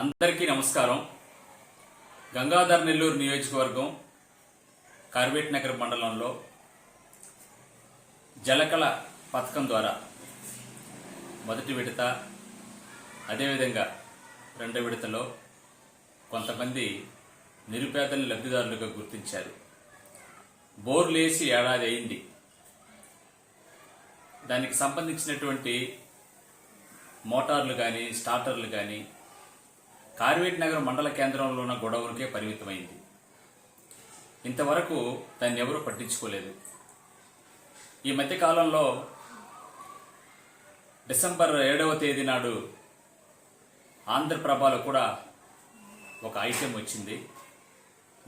అందరికీ నమస్కారం. గంగాధర్ నెల్లూరు నియోజకవర్గం కార్బేట్ నగర్ మండలంలో జలకళ పథకం ద్వారా మొదటి విడత అదేవిధంగా రెండో విడతలో కొంతమంది నిరుపేదలను లబ్ధిదారులుగా గుర్తించారు. బోర్లు వేసి ఏడాది అయింది. దానికి సంబంధించినటువంటి మోటార్లు కానీ స్టార్టర్లు కానీ కార్వేట్ నగర్ మండల కేంద్రంలో ఉన్న గొడవలకే పరిమితమైంది. ఇంతవరకు దాన్ని ఎవరూ పట్టించుకోలేదు. ఈ మధ్యకాలంలో డిసెంబర్ ఏడవ తేదీ నాడు ఆంధ్రప్రభలో కూడా ఒక ఐటెం వచ్చింది.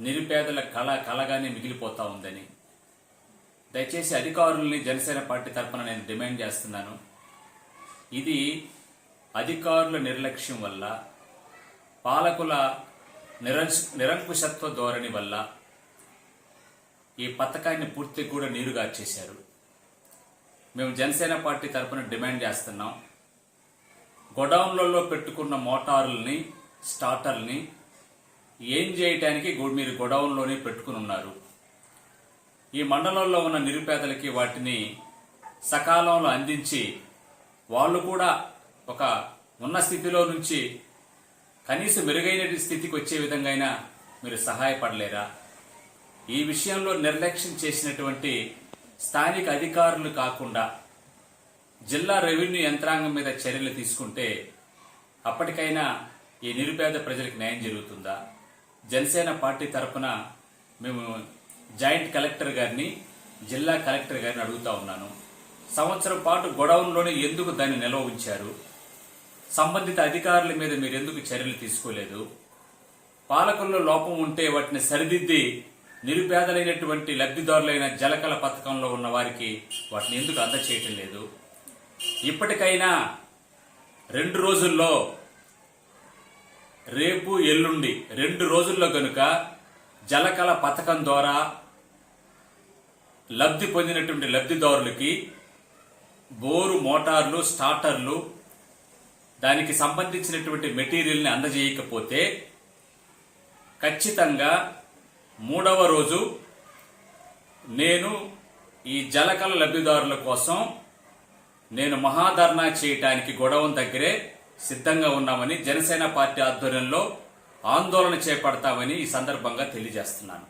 నిరుపేదల కళ కళగానే మిగిలిపోతా ఉందని. దయచేసి అధికారుల్ని జనసేన పార్టీ తరఫున నేను డిమాండ్ చేస్తున్నాను. ఇది అధికారుల నిర్లక్ష్యం వల్ల పాలకుల నిరంకుశత్వ ధోరణి వల్ల ఈ పథకాన్ని పూర్తి కూడా నీరుగార్చేశారు మేము జనసేన పార్టీ తరఫున డిమాండ్ చేస్తున్నాం. గొడౌన్లలో పెట్టుకున్న మోటార్లని స్టార్టర్ని ఏం చేయటానికి మీరు గొడౌన్లోనే పెట్టుకుని ఉన్నారు. ఈ మండలంలో ఉన్న నిరుపేదలకి వాటిని సకాలంలో అందించి వాళ్ళు కూడా ఒక ఉన్న స్థితిలో నుంచి కనీసం మెరుగైన స్థితికి వచ్చే విధంగా అయినా మీరు సహాయపడలేరా? ఈ విషయంలో నిర్లక్ష్యం చేసినటువంటి స్థానిక అధికారులు కాకుండా జిల్లా రెవెన్యూ యంత్రాంగం మీద చర్యలు తీసుకుంటే అప్పటికైనా ఈ నిరుపేద ప్రజలకు న్యాయం జరుగుతుందా? జనసేన పార్టీ తరఫున మేము జాయింట్ కలెక్టర్ గారిని జిల్లా కలెక్టర్ గారిని అడుగుతా ఉన్నాను. సంవత్సరం పాటు గొడవల్లోనే ఎందుకు దాన్ని నిల్వ ఉంచారు? సంబంధిత అధికారుల మీద మీరు ఎందుకు చర్యలు తీసుకోలేదు? పాలకుల్లో లోపం ఉంటే వాటిని సరిదిద్ది నిరుపేదలైనటువంటి లబ్ధిదారులైన జలకల పథకంలో ఉన్న వారికి వాటిని ఎందుకు అందచేయటం లేదు? ఇప్పటికైనా రెండు రోజుల్లో రేపు ఎల్లుండి రెండు రోజుల్లో కనుక జలకళ పథకం ద్వారా లబ్ధి పొందినటువంటి లబ్ధిదారులకి బోరు మోటార్లు స్టార్టర్లు దానికి సంబంధించినటువంటి మెటీరియల్ని అందజేయకపోతే ఖచ్చితంగా మూడవ రోజు నేను ఈ జలకళ లబ్ధిదారుల కోసం నేను మహాధర్నా చేయటానికి గొడవం దగ్గరే సిద్ధంగా ఉన్నామని జనసేన పార్టీ ఆధ్వర్యంలో ఆందోళన చేపడతామని ఈ సందర్భంగా తెలియజేస్తున్నాను.